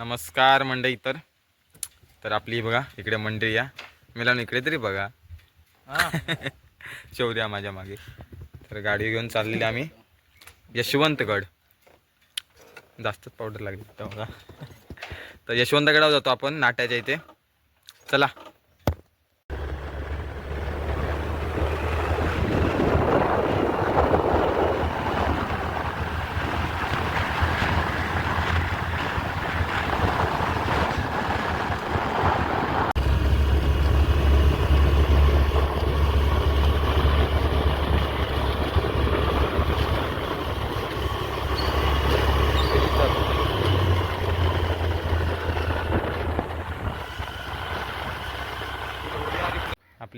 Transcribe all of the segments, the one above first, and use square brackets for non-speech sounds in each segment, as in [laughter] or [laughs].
नमस्कार मंडई तर तर आपली बघा इकडे मंडई या. मिलान इकडे तरी बघा. [laughs] शौर्या माझ्या मागे. तर गाडी घेऊन चाललेली आम्ही. यशवंतगड. जास्तच पावडर लागली बघा. तर यशवंतगडावर जातो आपण नाट्याच्या इथे. चला.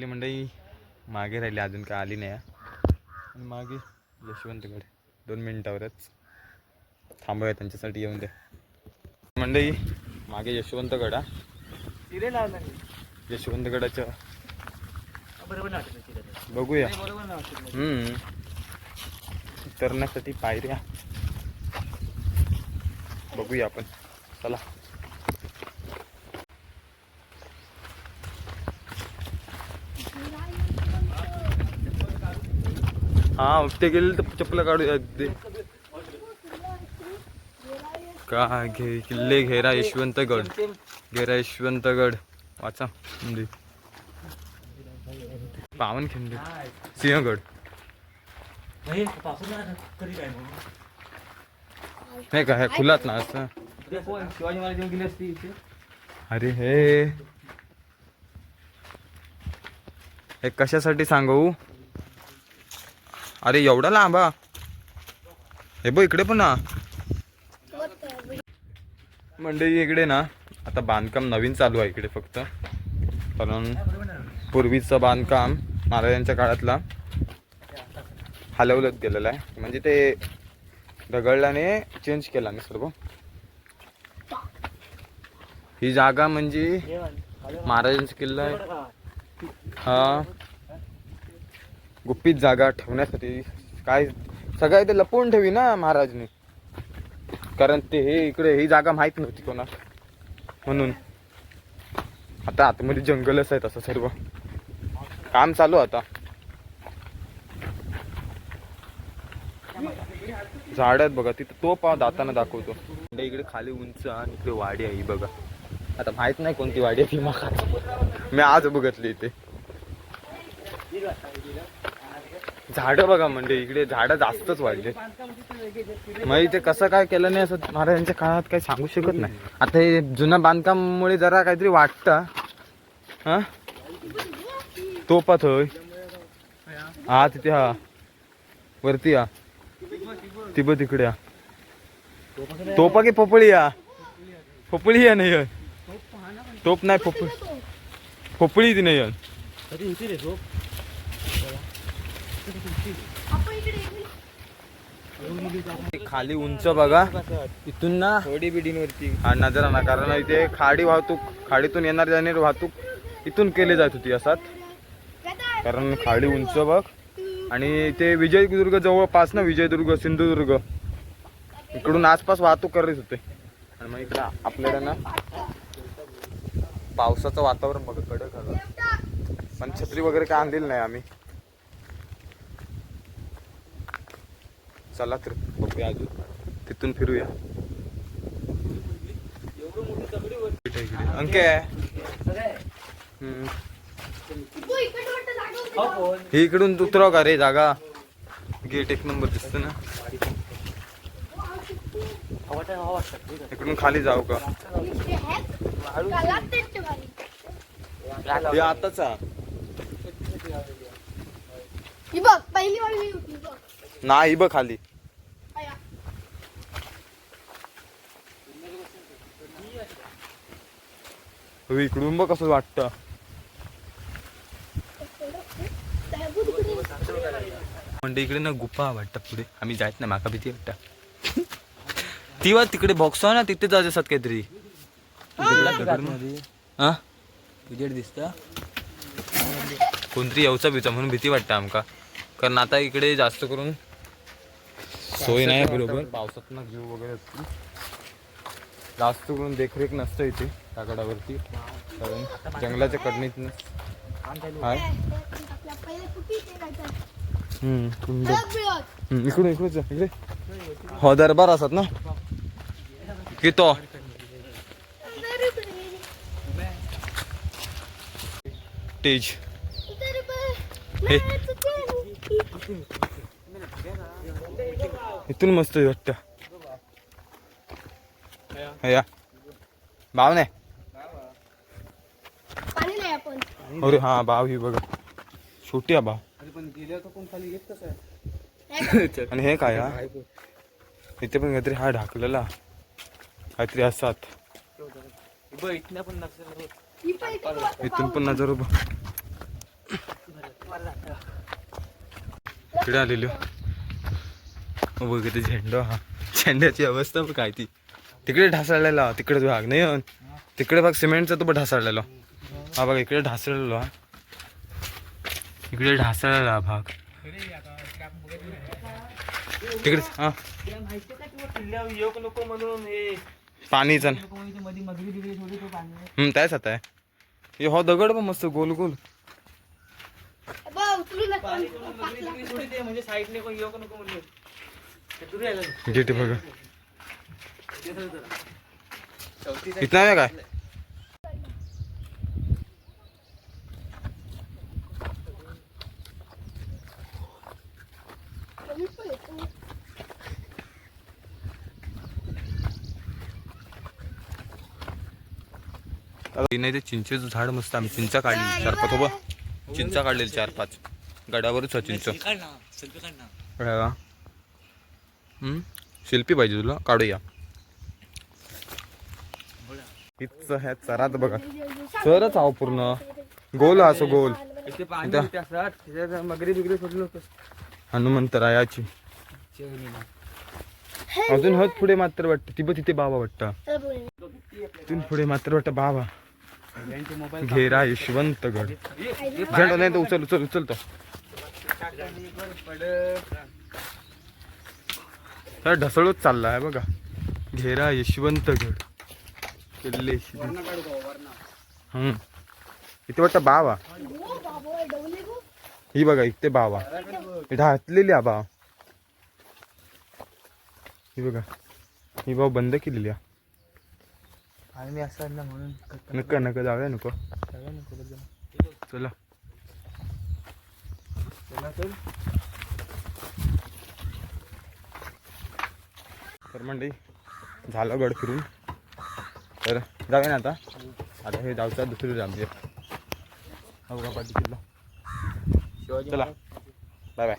आपली मंडई मागे राहिली अजून काय आली नाही. आणि मागे यशवंतगड दोन मिनिटावरच. थांबूया त्यांच्यासाठी येऊन द्या. मंडई मागे यशवंतगड यशवंतगडाच्या. बघूया. हम्म. उतरण्यासाठी पायऱ्या. बघूया आपण. चला. हा ते गेले तर चप्पल काढूया दे का घे किल्ले घेरा यशवंतगड. घेरा यशवंतगड. वाचा म्हणजे पावनखिंड सिंहगड. नाही का हे खुलात ना असं? शिवाजी महाराज गेले अरे हे. हे कशासाठी सांगू? अरे एवढा लांबा? हे बघ इकडे पण ना. मंडई इकडे ना आता बांधकाम नवीन चालू आहे इकडे फक्त. कारण पूर्वीचं बांधकाम महाराजांच्या काळातला हलवलं गेलेलं आहे. म्हणजे ते दगडल्याने चेंज केला मी सर्व. ही जागा म्हणजे महाराजांचा किल्ला आहे. हा. गुप्पीत जागा ठेवण्यासाठी काय सगळं ते लपवून ठेवी ना महाराजने. कारण ते हे इकडे ही जागा माहीत नव्हती कोणा म्हणून. आता आतमध्ये जंगलच आहे तसं सर्व. काम चालू आहे आता. झाड आहेत बघा तिथं तो पाव दाताना दाखवतो. इकडे खाली उंच आणि इकडे वाडी आहे ही बघा. आता माहीत नाही कोणती वाडी आहे ती मग मी आज बघितली इथे. झाड बघा म्हणजे इकडे झाड जास्तच वाढले मग इथे कसं काय केलं नाही असं महाराजांच्या काळात काही सांगू शकत नाही. आता हे जुन्या बांधकाममुळे जरा काहीतरी वाटतं. हा? तोपात होय. हा तिथे हा. वरती या. ती बघ तिकडे या. तोपा की पोपळी या? पोपळी या नाही तोप नाही पोपळी. पोपळी ती नाही खाली उंच बघा. इथून ना थोडी बिल्डिंगवरती हा नजर ना कारण इथे खाडी वाहतूक खाडीतून येणार जाणारी वाहतूक इथून केली जात होती असात. कारण खाडी उंच बघ. आणि इथे विजयदुर्ग जवळपास ना विजयदुर्ग सिंधुदुर्ग. इकडून आसपास वाहतूक करत होते. आणि मग इकडं आपल्याला ना पावसाचं वातावरण बघ कडक पण छत्री वगैरे काय आणलेली नाही आम्ही. चला तर बघूया अजून. तिथून फिरूया. अंके. हे इकडून उतराव का रे जागा? गेट एक नंबर दिसत ना. इकडून खाली जाऊ का? हे आताच नाही बघ खाली. इकडून बघ कसं वाटतं. म्हणजे इकडे ना गुफा वाटतं पुढे. आम्ही जायत नाही माका भीती वाटतं. ती वा तिकडे बॉक्स आहे ना तिथे जायचं असतात काहीतरी. हा. दिसता. कोणतरी येऊचा बिचा म्हणून भीती वाटतं आमका. कारण आता इकडे जास्त करून सोय नाही बरोबर. पावसात जीव वगैरे. असतो जास्त करून देखरेख नसतं इथे त्या कारण जंगलाच्या कडणीत हाय. इकडून इकडून इकडे. हो दरबार असतात ना? कितो दरबार. तेज इथून मस्त आहे वाटतं. या. भाव नाही. पाणी नाही आपण. अरे हा भाव ही बघा. छोटी आहे भाव. आणि हे काय हा? इथे पण काहीतरी हा ढाकलेला. काहीतरी असतात. पण नसेल ही पण इथे. इथून पण नजर उभा. इकडे आलेलो. बघ इथे झेंडा हा. झेंड्याची अवस्था बघ काय ती. तिकडे ढासळलेला. तिकडे भाग. नाही. तिकडे भाग सिमेंटचा तो ढासळलेला. हा बघ इकडे ढासळलेलो हा. इकडे ढासळलेला भाग. तिकडे हा. पाणीचा ते तो त्याच आता आहे. हे दगड पण मस्त गोल गोल. ते म्हणजे ते. इथे बघा. इथं आहे काय. नाही ते चिंचेचं झाड मस्त आम्ही चिंचा काढली. चार पाच उभा चिंचा काढलेली चार पाच. गडावरच आहे चिंच? शिल्पी पाहिजे तुला? काढूया. इथचं ह्या चरात बघा. चरच आहो पूर्ण. गोल हा असं गोल. इथे पाणी इथं. इथे असतात. त्याच्यात मगरी बिगरी थोडी लोक हनुमंत रायाची अजून हत पुढे मात्र वाटतं. ती तिथे बाबा वाटतं. तिथून पुढे मात्र वाटतं बाबा. घेरा यशवंतगड. झेंडा नाही तर उचल उचल उचलतो. हा ढसळत चालला आहे बघा. घेरा यशवंतगड. किल्ले इथे वाटतं बावा. हो. ही बघा इथे बावा. इथे हातलेली हा बाव. ही बघा. ही बाव बंद केलेली आहे. आणि असं ना म्हणून नका नका जाऊया नको. चला. तर मंडळी झालं गड फिरून. तर जाऊया ना आता. आता हे जाऊचा दुसरी आमचे औरंगाबाद का किल्ला चला. Bye bye